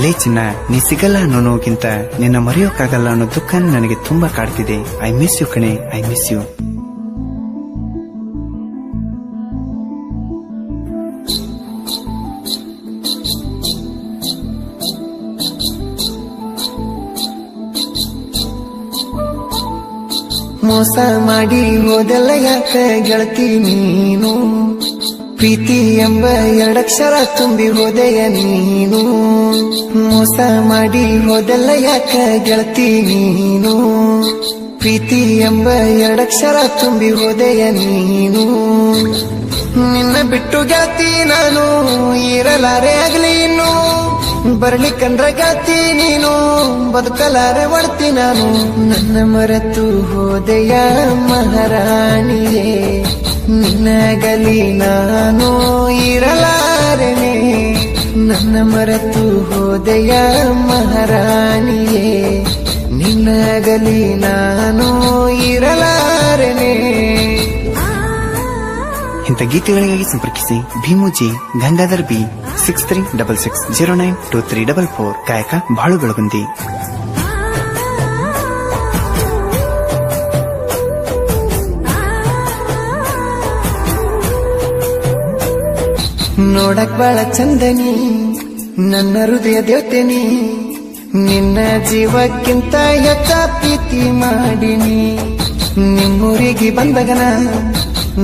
ಲೇ ನೀ ಸಿಗಲ್ಲ ಅನ್ನೋ ನೋವುಗಿಂತ ನಿನ್ನ ಮರೆಯೋಕ್ಕಾಗಲ್ಲ ಅನ್ನೋ ದುಃಖ ನನಗೆ ತುಂಬಾ ಕಾಡ್ತಿದೆ. ಐ ಮಿಸ್ ಯು ಕಣೆ ಐ ಮಿಸ್ ಯು ಮೋಸ ಮಾಡಿ ಹೋದೆಲ್ಲ ಯಾಕೆ ಗೆಳತಿ ನೀನು? ಪ್ರೀತಿ ಎಂಬ ಎರಡಕ್ಷರ ತುಂಬಿ ಹೋದೆಯ ನೀನು. ಮೋಸ ಮಾಡಿ ಹೋದೆಲ್ಲ ಯಾಕ ಗೆಳತಿ ನೀನು? ಪ್ರೀತಿ ಎಂಬ ಎರಡಕ್ಷರ ತುಂಬಿ ಹೋದೆಯ ನೀನು. ನಿನ್ನ ಬಿಟ್ಟು ಗೆಳತಿ ನಾನು, ಇರಲಾರೆ ಆಗ್ಲಿ ಇನ್ನು. ಬರಲಿ ಕಂಡ್ರ ನೀನು, ಬದುಕಲಾರೆ ಒಳತಿ ನಾನು. ನನ್ನ ಮರೆತು ಹೋದೆಯ ಮಹಾರಾಣಿಯೇ. ನಿನ್ನಗಲಿ ನಾನು ಇರಲಾರನೆ. ನನ್ನ ಮರೆತು ಹೋದೆಯ ಮಹಾರಾಣಿಯೇ, ನಿನ್ನಗಲಿ ನಾನು ಇರಲಾರನೆ. ಇಂಥ ಗೀತೆಗಳಿಗಾಗಿ ಸಂಪರ್ಕಿಸಿ Bhimuji, Gangadhar B six three double six zero nine two three double four ಕಾಯಕ ಬಾಳು ಬೆಳಗುಂದಿ ನೋಡಕ್ ಬಾಳ ಚಂದನಿ, ನನ್ನ ಹೃದಯ ದೇವತೆನಿ ನಿನ್ನ ಜೀವಕ್ಕಿಂತ ಹೆಚ್ಚ ಪ್ರೀತಿ ಮಾಡಿನಿ. ನಿಮ್ಮೂರಿಗೆ ಬಂದಗನ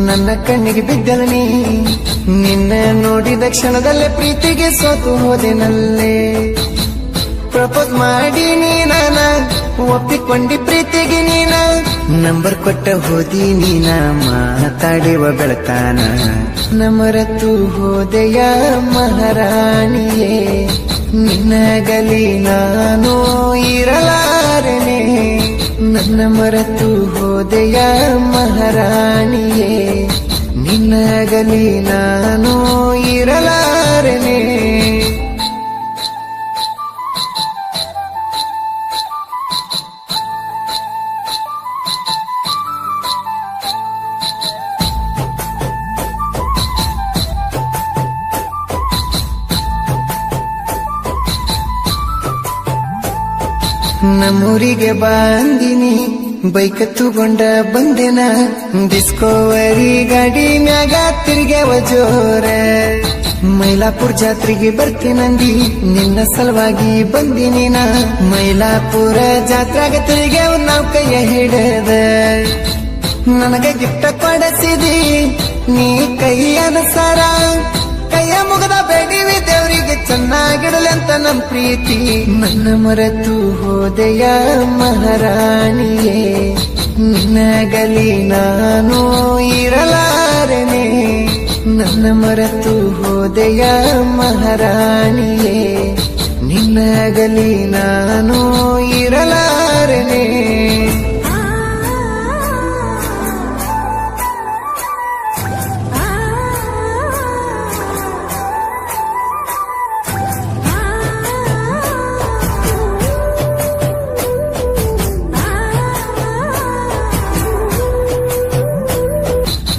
ನನ್ನ ಕಣ್ಣಿಗೆ ಬಿದ್ದಲನಿ, ನಿನ್ನ ನೋಡಿದ ಕ್ಷಣದಲ್ಲೇ ಪ್ರೀತಿಗೆ ಸೋತು ಹೋದೆನಲ್ಲೇ. ಪ್ರಪೋಸ್ ಮಾಡಿನಿ ನಾನ ಒಪ್ಪಿಕೊಂಡಿ ಪ್ರೀತಿಗೆ ನೀನ. ನಂಬರ್ ಕೊಟ್ಟ ಹೋದಿ ನೀನ ಮಾತಾಡುವ ಬೆಳತಾನ. ನಮರತು ಹೋದೆಯ ಮಹಾರಾಣಿಯೇ ನಿನ್ನಗಲಿ ನಾನು ಇರಲಾರನೆ. ನನ್ನ ಮರೆತು ಹೋದೆಯ ಮಹಾರಾಣಿಯೇ ನಿನ್ನಗಲಿ ನಾನು ಇರಲಾರೆನೆ. ನಮ್ಮೂರಿಗೆ ಬಂದಿನಿ. ಬೈಕ್ ತಗೊಂಡ ಬಂದೆನ. ಡಿಸ್ಕೋವರಿ ಗಾಡಿ ಮ್ಯಾಗ ತಿರ್ಗ್ಯಾವ ಜೋರ. ಮೈಲಾಪುರ್ ಜಾತ್ರೆಗೆ ಬರ್ತೀನಂದಿ. ನಿನ್ನ ಸಲುವಾಗಿ ಬಂದಿನಿ ನಾ. ಮೈಲಾಪುರ ಜಾತ್ರಾಗ ತಿರ್ಗ್ಯಾವ ನಾವು ಕೈಯ ಹಿಡದ. ನನಗ ಗಿಫ್ಟ ಕೊಡಸಿದಿ. ನೀ ಕೈಯನ ಸರ. ಕೈಯ ಬೇಡಿವಿ ಚೆನ್ನಾಗಿಡಲಿ ಅಂತ ನಮ್ ಪ್ರೀತಿ. ನನ್ನ ಮರೆತು ಹೋದೆಯ ಮಹಾರಾಣಿಯೇ ನಿನ್ನಗಲಿ ನಾನು ಇರಲಾರೆನೆ. ನನ್ನ ಮರೆತು ಹೋದೆಯ ಮಹಾರಾಣಿಯೇ ನಿನ್ನಗಲಿ ನಾನು ಇರಲಾರೆನೆ.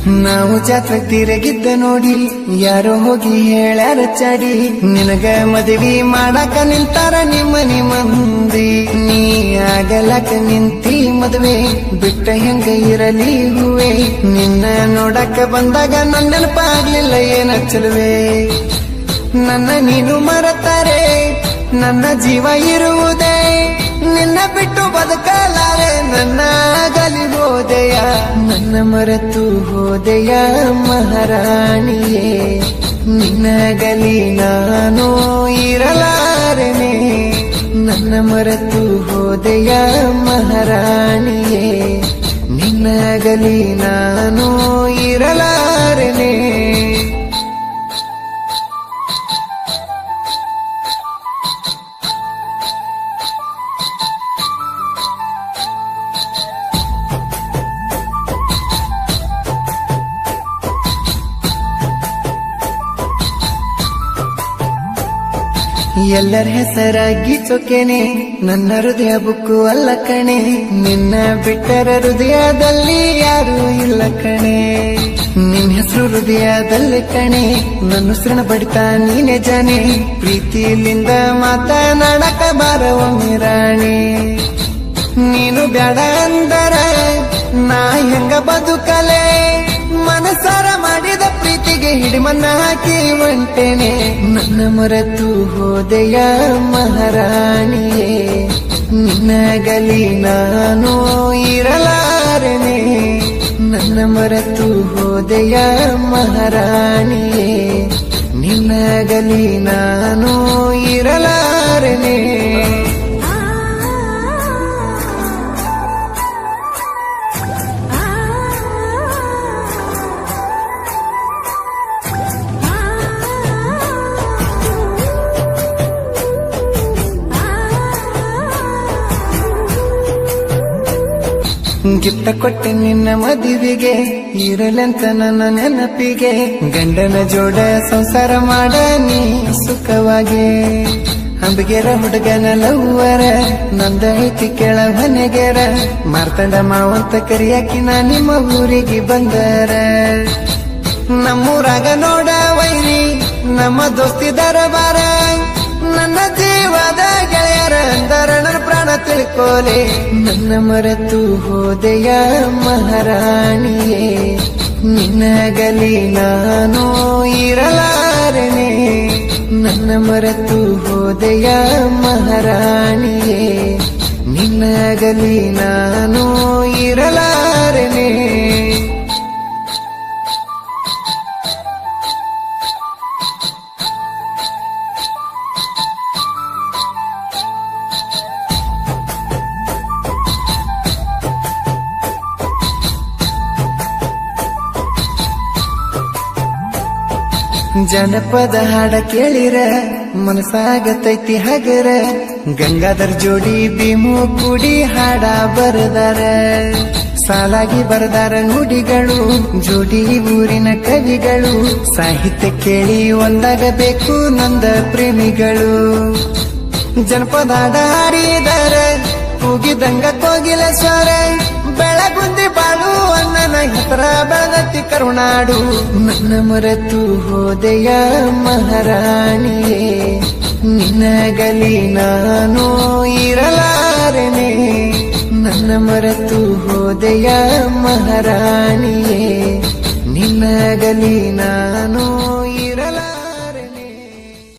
ನಾವು ಜಾತ್ರೆ ತಿರಗಿದ್ದ ನೋಡಿ, ಯಾರೋ ಹೋಗಿ ಹೇಳಾರ ಚಾಡಿ. ನಿನಗ ಮದುವೆ ಮಾಡಾಕ ನಿಂತಾರ ನಿಮ್ಮ ಮಂದಿ ನೀ ಆಗಲಕ ನಿಂತಿ ಮದುವೆ, ಬಿಟ್ಟ ಹೆಂಗ ಇರಲಿ ಹೂವೆ. ನಿನ್ನ ನೋಡಕ ಬಂದಾಗ ನನ್ನ ನೆನಪಾಗ್ಲಿಲ್ಲ ಏನ ಚಲುವೆ. ನನ್ನ ನೀನು ಮರತಾರೆ, ನನ್ನ ಜೀವ ಇರುವುದೇ. ನಿನ್ನ ಬಿಟ್ಟು ಬದುಕಲಾರೆ ನನ್ನ ನನ್ನ ಮರೆತು ಹೋದೆಯ ಮಹಾರಾಣಿಯೇ ನಿನ್ನಗಲಿ ನಾನು ಇರಲಾರೆನೆ. ನನ್ನ ಮರೆತು ಹೋದೆಯ ಮಹಾರಾಣಿಯೇ ನಿನ್ನಗಲಿ ನಾನು ಎಲ್ಲರ ಹೆಸರಾಗಿ ಚೊಕೆನೆ ನನ್ನ ಹೃದಯ ಬುಕ್ಕು ಅಲ್ಲ ಕಣೆ. ನಿನ್ನ ಬಿಟ್ಟರ ಹೃದಯದಲ್ಲಿ ಯಾರು ಇಲ್ಲ ಕಣೆ. ನಿನ್ನ ಹೆಸರು ಹೃದಯದಲ್ಲಿ ಕಣೆ. ನನ್ನ ಉಸಿರನ ಬಡಿತ ನೀನೆ ಜಾನೆ. ಪ್ರೀತಿಯಲ್ಲಿಂದ ಮಾತನಾಡಕ ಬಾರವ ಮಿರಾಣಿ ನೀನು ಬೇಡ ಅಂದರ, ನಾ ಹೆಂಗ ಬದುಕಲೆ? ಮನಸಾರ ಮಾಡಿದ ಹಿಡಿಮನ್ನ ಹಾಕಿ ಮಂಟೆನೆ ನನ್ನ ಮರೆತು ಹೋದೆಯ ಮಹಾರಾಣಿಯೇ ನಿನ್ನಗಲಿ ನಾನು ಇರಲಾರೆನೆ. ನನ್ನ ಮರೆತು ಹೋದೆಯ ಮಹಾರಾಣಿಯೇ ನಿನ್ನಗಲಿ ನಾನು ಇರಲಾರೆನೆ. ಗಿಫ್ಟ ಕೊಟ್ಟೆ ನಿನ್ನ ಮದುವೆಗೆ, ಇರಲೆಂತ ನನ್ನ ನೆನಪಿಗೆ, ಗಂಡನ ಜೋಡ ಸಂಸಾರ ಮಾಡ ನೀ ಸುಖವಾಗಿ. ಅಂಬಿಗೆರ ಹುಡುಗನ ಲವ್ವರ, ನಂದ ಐತಿ ಕೆಳ ಮನೆಗೆರ, ಮಾರ್ತಂಡ ಮಾವಂತ ಕರಿಯಾಕಿ ನಾ ನಿಮ್ಮ ಊರಿಗೆ ಬಂದರ. ನಮ್ಮೂರಾಗ ನೋಡ ವೈರಿ, ನಮ್ಮ ದೋಸ್ತಿದಾರ ಬಾರ ನನ್ನ ಜೀವದ ಗೆಳೆಯರ. ಅಂದರ ನನ್ನ ಮರೆತು ಹೋದೆಯ ಮಹಾರಾಣಿಯೇ ನಿನ್ನಗಲಿ ನಾನು ಇರಲಾರನೆ, ನನ್ನ ಮರೆತು ಹೋದೆಯ ಮಹಾರಾಣಿಯೇ ನಿನ್ನಗಲಿ ನಾನು ಇರಲಾರೆನೆ ಜನಪದ ಹಾಡ ಕೇಳಿರ ಮನಸಾಗತೈತಿ ಹಗರ. ಗಂಗಾಧರ್ ಜೋಡಿ ಭೀಮು ಕುಡಿ ಹಾಡ ಬರದಾರ. ಸಾಲಾಗಿ ಬರದಾರ ನುಡಿಗಳು, ಜೋಡಿ ಊರಿನ ಕವಿಗಳು. ಸಾಹಿತ್ಯ ಕೇಳಿ ಒಂದಾಗಬೇಕು ನಂದ ಪ್ರೇಮಿಗಳು. ಜನಪದ ಹಾಡ ಹಾಡಿದಾರ, ಕೂಗಿದಂಗ ಕೋಗಿಲ ಸ್ವರ ಬೆಳಗುಂದಿ ಬಾಳು ಅನ್ನನ ಹೆಸರ ಬದತಿ ಕರುಣಾಡು. ನನ್ನ ಮರೆತು ಹೋದೆಯ ಮಹಾರಾಣಿಯೇ ನಿನ್ನಗಲಿ ನಾನು ಇರಲಾರೆನೆ. ನನ್ನ ಮರೆತು ಹೋದೆಯ ಮಹಾರಾಣಿಯೇ ನಿನ್ನಗಲಿ ನಾನು